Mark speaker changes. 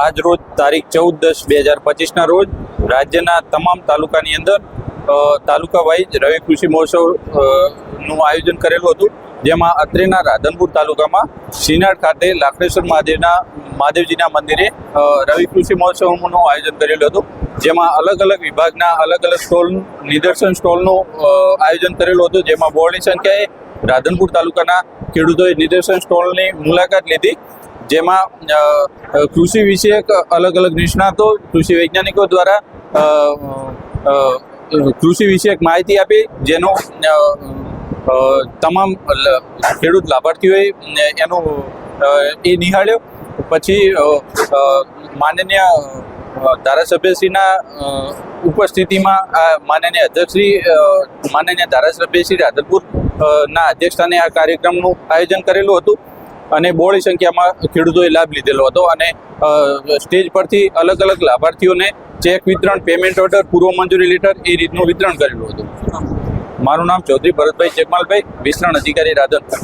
Speaker 1: આજ રોજ તારીખ ચૌદ દસ બે હજાર પચીસના રોજ રાજ્યના તમામ તાલુકાની અંદર તાલુકા વાઇઝ રવિ કૃષિ મહોત્સવનું આયોજન કરેલું હતું. જેમાં અત્રેના રાધનપુર તાલુકામાં સિનાડ ખાતે લાકડેશ્વર મહાદેવના, મહાદેવજીના મંદિરે રવિ કૃષિ મહોત્સવનું આયોજન કરેલું હતું. જેમાં અલગ અલગ વિભાગના અલગ અલગ સ્ટોલ, નિદર્શન સ્ટોલનું આયોજન કરેલું હતું. જેમાં બહોળી સંખ્યાએ રાધનપુર તાલુકાના ખેડૂતોએ નિદર્શન સ્ટોલની મુલાકાત લીધી. જેમાં કૃષિ વિષયક અલગ અલગ નિષ્ણાતો કૃષિ વૈજ્ઞાનિકો દ્વારા કૃષિ વિષયક માહિતી આપી, જેનો તમામ ખેડૂત લાભાર્થીઓએ એનો એ નિહાળ્યો. પછી માનનીય ધારાસભ્યશ્રીના ઉપસ્થિતિમાં આ માનનીય અધ્યક્ષશ્રી માનનીય ધારાસભ્યશ્રી રાધનપુર ના અધ્યક્ષસ્થાને આ કાર્યક્રમનું આયોજન કરેલું હતું. અને બોળી સંખ્યામાં ખેડૂતોએ લાભ લીધેલો હતો અને સ્ટેજ પરથી અલગ અલગ લાભાર્થીઓને ચેક વિતરણ પેમેન્ટ ઓર્ડર પૂર્વ મંજૂરી લેટર એ રીતનું વિતરણ કરેલું હતું. મારું નામ ચૌધરી ભરતભાઈ ચેકમાલભાઈ વિસ્તરણ અધિકારી રાધનપુર.